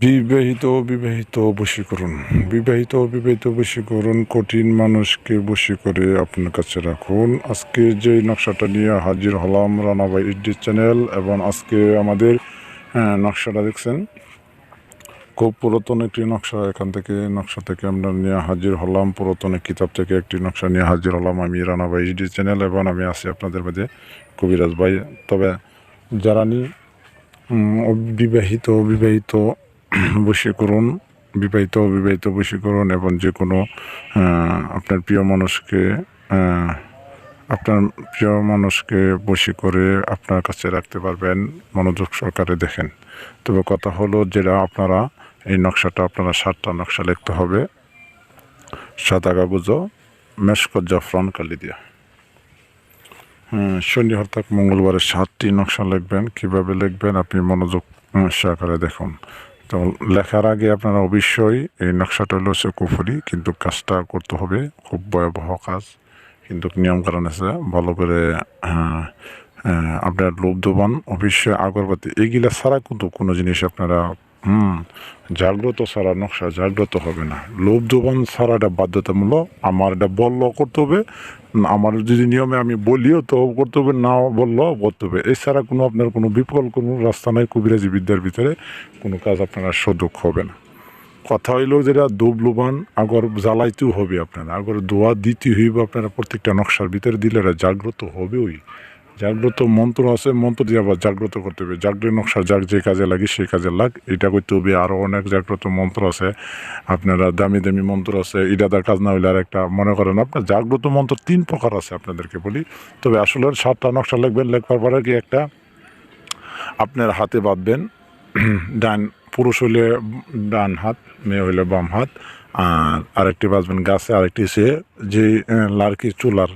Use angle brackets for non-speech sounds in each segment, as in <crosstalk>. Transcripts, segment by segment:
বিবাহিত বিবাহিত বশীকরণ। বিবাহিত বিবাহিত বশীকরণ কঠিন মানুষকে বশী করে আপনার কাছে রাখুন। আজকে যে নকশাটা নিয়ে হাজির হলাম রানাবাই ইডি চ্যানেল এবং আজকে আমাদের আহ, নকশাটা দেখছেন? খুব পুরাতন একটি নকশা। এখান থেকে নকশা থেকে আমরা নিয়ে হাজির হলাম। পুরাতন কিতাব থেকে একটি নকশা নিয়ে হাজির হলাম আমি রানাবাই ইডি চ্যানেল এবং আমি আছি আপনাদের মাঝে কবিরাজ ভাই। তবে যারা নি বিবাহিত বিবাহিত <clears throat> বশীকরণ বিবাহিত অবিবাহিত বশীকরণ এবং যে কোনো আপনার প্রিয় মানুষকে আপনার প্রিয় মানুষকে বশী করে আপনার কাছে রাখতে পারবেন। মনোযোগ সহকারে দেখেন। তবে কথা হলো যেটা আপনারা এই নকশাটা আপনারা সাতটা নকশা লিখতে হবে। সাদা কাগজও মেশকত জাফরান কালি দিয়া। হ্যাঁ, শনি হরতাক মঙ্গলবারে সাতটি নকশা লিখবেন। কীভাবে লিখবেন? আপনি মনোযোগ সহকারে দেখুন। তো লেখার আগে আপনারা অবশ্যই এই নকশাটা হলো চকুফুলি কিন্তু কাজটা করতে হবে। খুব ভয়াবহ কাজ। কিন্তু নিয়মকানুন আছে, ভালো করে আপনার লোভ দোবান অবশ্যই আগরবাতি, এগুলা ছাড়া কিন্তু কোনো জিনিস আপনারা হুম, জাগ্রত ছাড়া নকশা জাগ্রত হবে না। লোভ ছাড়া এটা বাধ্যতামূলক আমার এটা বললেও করতে হবে, আমার যদি নিয়মে আমি বলিও তো করতে হবে, নাও বললেও করতে হবে। এছাড়া কোনো আপনার কোনো বিকল্প, কোনো রাস্তা নাই কবিরাজি বিদ্যার ভিতরে, কোনো কাজ আপনারা সদুক হবে না। কথা হইল যেটা দুবলুবান আগর জ্বালাইতেও হবে আপনারা, আগর দোয়া দিতে হইব আপনারা প্রত্যেকটা নকশার ভিতরে দিলে জাগ্রত হবেই। জাগ্রত মন্ত্র আছে, মন্ত্র দিয়ে আবার জাগ্রত করতে হবে। জাগ্রত নকশা যাক, যে কাজে লাগে সেই কাজে লাগ, এটা করতে হবে। আরও অনেক জাগ্রত মন্ত্র আছে। আপনারা দামি দামি মন্ত্র আছে, ইরাদার কাজ না হইলে আর একটা মনে করেন আপনার জাগ্রত মন্ত্র তিন প্রকার আছে আপনাদেরকে বলি। তবে আসলে সাতটা নকশা লিখবেন লেখবার পরে কি একটা আপনার হাতে বাঁধবেন, ডান পুরুষ হইলে ডান হাত, মেয়ে হইলে বাম হাত, আর আরেকটি বাঁচবেন গাছে, আরেকটি সে যে লার্কি চুলার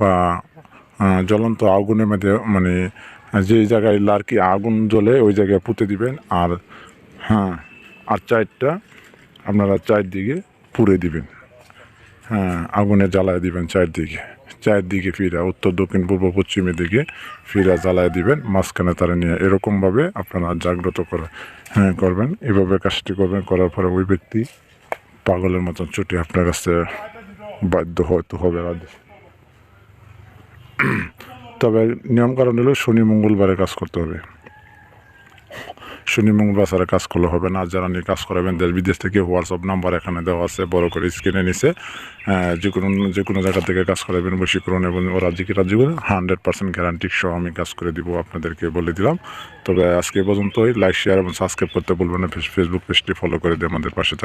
বা জ্বলন্ত আগুনের মধ্যে মানে যে জায়গায় লার্কি আগুন জ্বলে, ওই জায়গায় পুঁতে দিবেন আর হ্যাঁ আর চারটা আপনারা চারদিকে পুড়ে দিবেন। হ্যাঁ আগুনে জ্বালায় দিবেন চারদিকে চারদিকে ফিরা, উত্তর, দক্ষিণ, পূর্ব, পশ্চিমের দিকে ফিরা জ্বালায় দিবেন, মাঝখানে তারা নিয়ে এরকমভাবে আপনারা জাগ্রত করে হ্যাঁ করবেন। এভাবে কাজটি করবেন, করার পরে ওই ব্যক্তি পাগলের মতন ছুটি আপনার কাছে বাধ্য হয়তো হবে। <clears throat> তবে নিয়মকানুন হলো শনি মঙ্গলবারে কাজ করতে হবে। শনি মঙ্গলবার ছাড়া কাজ করলে হবে না। যারা নিয়ে কাজ করাবেন দেশ বিদেশ থেকে হোয়াটসঅ্যাপ নাম্বার এখানে দেওয়া আছে বড় করে স্ক্রিনে নিচে। আহ, যে কোনো যে কোনো জায়গা থেকে কাজ করাবেন বশীকরণ এবং ও রাজ্যকে রাজ্য হান্ড্রেড পার্সেন্ট গ্যারান্টি সহ আমি কাজ করে দিব আপনাদেরকে বলে দিলাম। তবে আজকে পর্যন্তই। লাইক শেয়ার এবং সাবস্ক্রাইব করতে বলবেন ফেসবুক পেজটি ফলো করে দিয়ে আমাদের পাশে থাকবেন